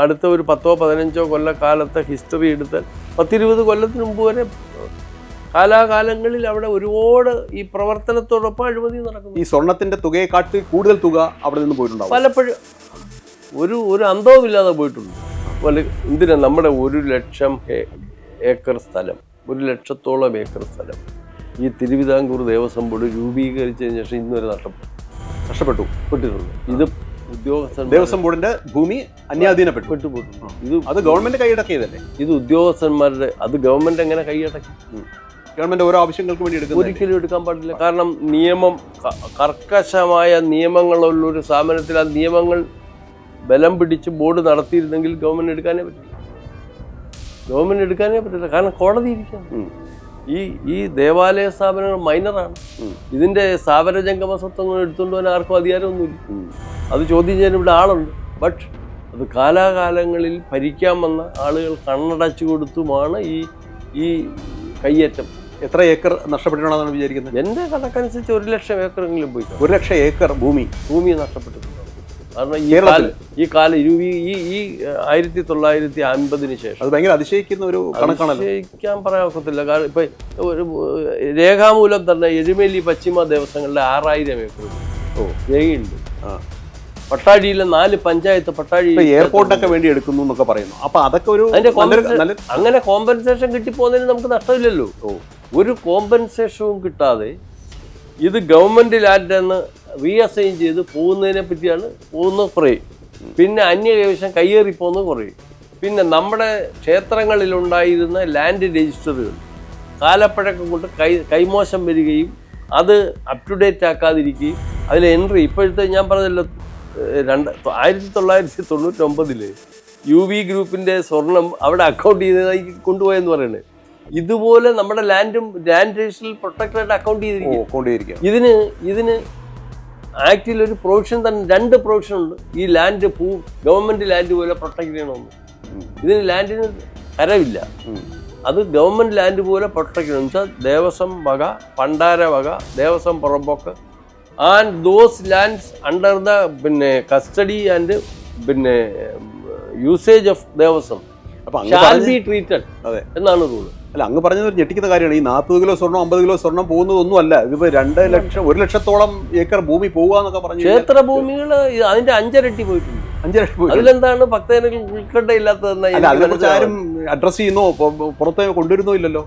അടുത്ത ഒരു പത്തോ പതിനഞ്ചോ കൊല്ലക്കാലത്തെ ഹിസ്റ്ററി എടുത്താൽ പത്തിരുപത് കൊല്ലത്തിന് മുമ്പ് വരെ കാലാകാലങ്ങളിൽ അവിടെ ഒരുപാട് ഈ പ്രവർത്തനത്തോടൊപ്പം അഴിമതി നടക്കുന്നു. ഈ സ്വർണത്തിന്റെ തുകയെക്കാട്ടി കൂടുതൽ തുക അവിടെ നിന്ന് പോയിട്ടുണ്ടാവും. പലപ്പോഴും ഒരു ഒരു അന്തവുമില്ലാതെ പോയിട്ടുണ്ട്. വല്ല എന്തിനാ നമ്മുടെ ഒരു ലക്ഷം ഏക്കർ സ്ഥലം ഒരു ലക്ഷത്തോളം ഏക്കർ സ്ഥലം ഈ തിരുവിതാംകൂർ ദേവസ്വം ബോർഡ് രൂപീകരിച്ചതിന് ശേഷം ഇന്നുവരെ നഷ്ടപ്പെട്ടു. നഷ്ടപ്പെട്ടു. പെട്ടിട്ടുണ്ട് ഇത് ഉദ്യോഗസ്ഥൻ ദേവസ്വം ബോർഡിന്റെ ഭൂമി അന്യാധീനപ്പെട്ടു. പെട്ടുപോട്ടു ഇത് അത് ഗവൺമെന്റ് കൈയടക്കിയതല്ലേ? ഇത് ഉദ്യോഗസ്ഥന്മാരുടെ അത് ഗവൺമെന്റ് എങ്ങനെ കൈയടക്കി? ഗവൺമെന്റ് ഓരോ ആവശ്യങ്ങൾക്ക് വേണ്ടി എടുക്കും ഒരിക്കലും എടുക്കാൻ പാടില്ല. കാരണം നിയമം കർക്കശമായ നിയമങ്ങളുള്ള ഒരു സ്ഥാപനത്തിൽ ആ നിയമങ്ങൾ ബലം പിടിച്ച് ബോർഡ് നടത്തിയിരുന്നെങ്കിൽ ഗവൺമെന്റ് എടുക്കാനേ പറ്റില്ല. ഗവൺമെന്റ് എടുക്കാനേ പറ്റില്ല. കാരണം കോടതി ഇരിക്കുകയാണ്. ഉം. ഈ ഈ ദേവാലയ സ്ഥാപനങ്ങൾ മൈനറാണ്. ഇതിന്റെ ഇതിന്റെ സ്ഥാപന ജംഗമ സ്വത്വങ്ങൾ എടുത്തുകൊണ്ട് പോകാൻ ആർക്കും അധികാരമൊന്നുമില്ല. അത് ചോദ്യം ചെയ്യാൻ ഇവിടെ ആളുണ്ട്. ബട്ട് അത് കാലാകാലങ്ങളിൽ ഭരിക്കാൻ വന്ന ആളുകൾ കണ്ണടച്ചു കൊടുത്തുമാണ് ഈ ഈ കയ്യേറ്റം. എത്ര ഏക്കർ നഷ്ടപ്പെട്ടിട്ടുണ്ടെന്നാണ് വിചാരിക്കുന്നത്? എന്റെ കണക്കനുസരിച്ച് ഒരു ലക്ഷം ഏക്കറെങ്കിലും പോയി. ഒരു ലക്ഷം ഏക്കർ ഭൂമി. ഭൂമി നഷ്ടപ്പെട്ടിട്ടുണ്ട് കാരണം ഈ കാലം ഈ കാലം ഈ ഈ ആയിരത്തി തൊള്ളായിരത്തി അൻപതിന് ശേഷം അത് ഭയങ്കര അതിശയിക്കുന്ന ഒരു കണക്കാണല്ലോ. അതിശയിക്കാൻ പറയാൻ ഒക്കത്തില്ല. കാരണം ഇപ്പൊ ഒരു രേഖാമൂലം തന്നെ എരുമേലി പശ്ചിമ ദേവസ്വങ്ങളിലെ ആറായിരം ഏക്കർ. ഓ. രേഖയുണ്ട്. ആ. പട്ടാഴിയിലെ നാല് പഞ്ചായത്ത് പട്ടാഴി എയർപോർട്ടൊക്കെ വേണ്ടി എടുക്കുന്നു എന്നൊക്കെ പറയുന്നു. അപ്പൊ അതൊക്കെ ഒരു അങ്ങനെ കോമ്പൻസേഷൻ കിട്ടിപ്പോകുന്നതിന് നമുക്ക് നഷ്ടമില്ലല്ലോ. ഒരു കോമ്പൻസേഷനും കിട്ടാതെ ഇത് ഗവൺമെന്റ് ലാൻഡ് എന്ന് റീഅസൈൻ ചെയ്ത് പോകുന്നതിനെ പറ്റിയാണ് പോകുന്നത് കുറയും പിന്നെ അന്യ കൈവശം കയ്യേറി പോകുന്നത് കുറയും പിന്നെ നമ്മുടെ ക്ഷേത്രങ്ങളിലുണ്ടായിരുന്ന ലാൻഡ് രജിസ്റ്ററുകൾ കാലപ്പഴക്കം കൊണ്ട് കൈ കൈമോശം വരികയും അത് അപ് ടു ഡേറ്റ് ആക്കാതിരിക്കുകയും അതിൽ എൻട്രി ഇപ്പോഴത്തെ ഞാൻ പറഞ്ഞല്ലോ രണ്ട് ആയിരത്തി തൊള്ളായിരത്തി തൊണ്ണൂറ്റൊമ്പതിൽ യു വി ഗ്രൂപ്പിന്റെ സ്വർണം അവിടെ അക്കൗണ്ട് ചെയ്തതായി കൊണ്ടുപോയെന്ന് പറയുന്നത് ഇതുപോലെ നമ്മുടെ ലാൻഡും ലാൻഡ് രജിസ്റ്ററിൽ പ്രൊട്ടക്റ്റഡ് അക്കൗണ്ട് ചെയ്തിരിക്കും. ഇതിന് ഇതിന് ആക്ടിൽ ഒരു പ്രൊവിഷൻ തന്നെ രണ്ട് പ്രൊവിഷൻ ഉണ്ട്. ഈ ലാൻഡ് പൂ ഗവൺമെന്റ് ലാൻഡ് പോലെ പ്രൊട്ടക്ട് ചെയ്യണമെന്ന്. ഇതിന് ലാൻഡിന് കരവില്ല. അത് ഗവൺമെന്റ് ലാൻഡ് പോലെ പ്രൊട്ടക്ട് ചെയ്യണം. വെച്ചാൽ ദേവസ്വം വക പണ്ടാര വക Devaswom puramboke and those lands under the പിന്നെ കസ്റ്റഡി ആൻഡ് പിന്നെ യൂസേജ് ഓഫ് ദേവസ്വം. എന്നാണ് റൂൾ അല്ല അങ്ങ് പറഞ്ഞത് ഒരു ഞെട്ടിക്കുന്ന കാര്യമാണ്. ഈ നാൽപ്പത് കിലോ സ്വർണം അമ്പത് കിലോ സ്വർണം പോകുന്നതൊന്നും അല്ല. ഇതിപ്പോ രണ്ട് ലക്ഷം ഒരു ലക്ഷത്തോളം ഏക്കർ ഭൂമി പോകുക എന്നൊക്കെ പറഞ്ഞു ക്ഷേത്ര ഭൂമികൾ അതിന്റെ അഞ്ചരട്ടി പോയിട്ടുണ്ട്. അഞ്ച് ലക്ഷം പോയി. അതിലെന്താണ് ഭക്തജനങ്ങൾ ഉൾക്കണ്ട ഇല്ലാത്തതെന്നാ അല്ല എനിക്ക് അതിനെ കുറിച്ച് മനസ്സിലാവുന്നത്. ആരും അഡ്രസ് ചെയ്യുന്നോ പുറത്തേക്ക് പുറത്ത് കൊണ്ടുവരുന്നോ ഇല്ലല്ലോ?